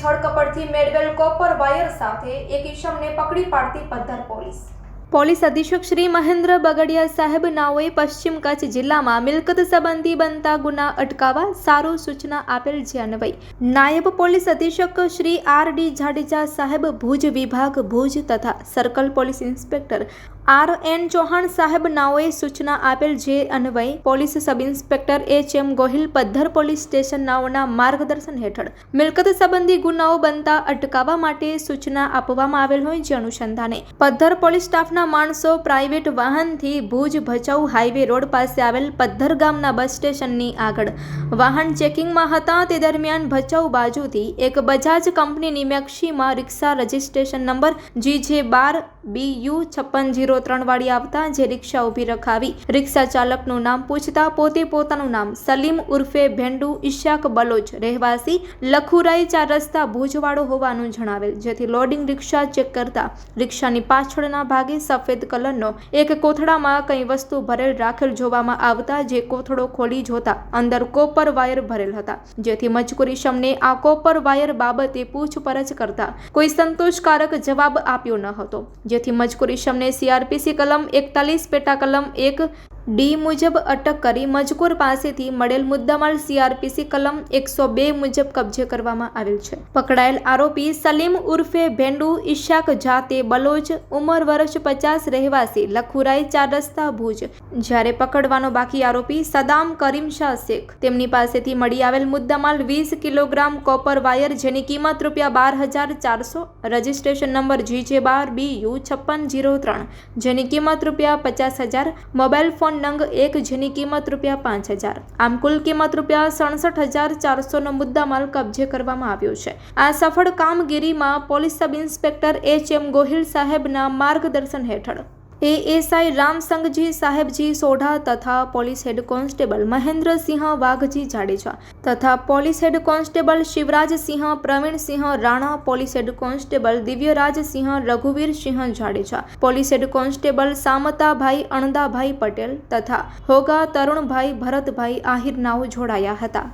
કપડથી મેળવેલ copper wire સાથે એક ઈસમને પકડી પાડતી પદ્ધર પોલીસ. પોલીસ અધિક્ષક શ્રી મહેન્દ્ર બગડિયા સાહેબ નાઓએ પશ્ચિમ કચ્છ જિલ્લામાં મિલકત સંબંધી બનતા ગુના અટકાવવા સારો સૂચના આપેલ છે અન્વય નાયબ પોલીસ અધિક્ષક શ્રી આર ડી જાડેજા સાહેબ ભુજ વિભાગ ભુજ તથા circle police inspector R N Chauhan સાહેબ નાઓએ સૂચના આપેલ જે અન્વય police sub inspector H M Gohil Paddhar police station નાઓના માર્ગદર્શન હેઠળ મિલકત સંબંધી ગુનાઓ બનતા અટકાવવા માટે સૂચના આપવામાં આવેલ હોય જે અનુસંધાને પદ્ધર પોલીસ સ્ટાફના માણસો પ્રાઇવેટ વાહનથી ભુજ ભચાઉ હાઈવે રોડ પાસે આવેલ પદ્ધર ગામના બસ સ્ટેશનની આગળ. વાહન ચેકિંગમાં હતા તે દરમિયાન ભચાઉ બાજુથી એક બજાજ કંપનીની મેક્સીમાં રિક્ષા રજિસ્ટ્રેશન નંબર જી જે બાર બી યુ છપ્પન જીરો ત્રણ વાળી આવતા જે રિક્ષા ઊભી રખાવી રિક્ષા ચાલકનું નામ પૂછતા પોતે પોતાનું નામ સલીમ ઉર્ફે ભેંડુ ઇશાક બલોચ રહેવાસી લખુરાઈ ચાર રસ્તા ભુજવાડો હોવાનું જણાવેલ, જેથી લોડિંગ રિક્ષા ચેક કરતા રિક્ષાની પાછળના ભાગે સફેદ કલરનો એક કોથળામાં કંઈ વસ્તુ ભરેલ રાખેલ જોવામાં આવતા જે કોથળો ખોલી જોતા અંદર કોપર વાયર ભરેલ હતા, જેથી મજકુરી શમને આ કોપર વાયર બાબતે પૂછપરછ કરતા કોઈ સંતોષકારક જવાબ આપ્યો ન હતો, જેથી મજકુરી શમને સીઆરપીસી કલમ એકતાલીસ પેટા કલમ એક ડી મુજબ અટક કરી મજકૂર પાસેથી મળેલ મુદ્દામાલ સીઆરપીસી કલમ એકસો બે મુજબ કબજે કરવામાં આવેલ છે. પકડાયેલ આરોપી સલીમ ઉર્ફે ભેંડુ, ઈશાક જાતે બલોચ, ઉંમર વર્ષ પચાસ, રહેવાસી, લખુરાઈ ચાર રસ્તા ભુજ. જ્યારે પકડવાનો બાકી આરોપી સદામ કરીમ શાહ શેખ. તેમની પાસેથી મળી આવેલ મુદ્દામાલ વીસ કિલોગ્રામ કોપર વાયર જેની કિંમત રૂપિયા બાર હજાર ચારસો. રજિસ્ટ્રેશન નંબર જી જે બાર બી યુ છપ્પન જીરો ત્રણ. જેની કિંમત રૂપિયા પચાસ હજાર. મોબાઈલ ફોન નંગ એક જેની કિંમત રૂપિયા પાંચ હજાર. આમ કુલ કિંમત રૂપિયા સડસઠ હજાર ચારસોનો મુદ્દામાલ કબજે કરવામાં આવ્યો છે. આ સફળ કામગીરીમાં police sub inspector H M Gohil સાહેબના માર્ગદર્શન હેઠળ એએસઆઈ રામસંગજી સાહેબજી સોઢા તથા police head constable Mahendrasinh Waghji Jadeja તથા police head constable Shivrajsinh, Pravinsinh Rana, police head constable Divyarajsinh, Raghuvirsinh Jadeja, police head constable Samtabhai, Andabhai Patel તથા હોગા તરુણભાઈ, ભરતભાઈ આહિર નાઓ જોડાયા હતા.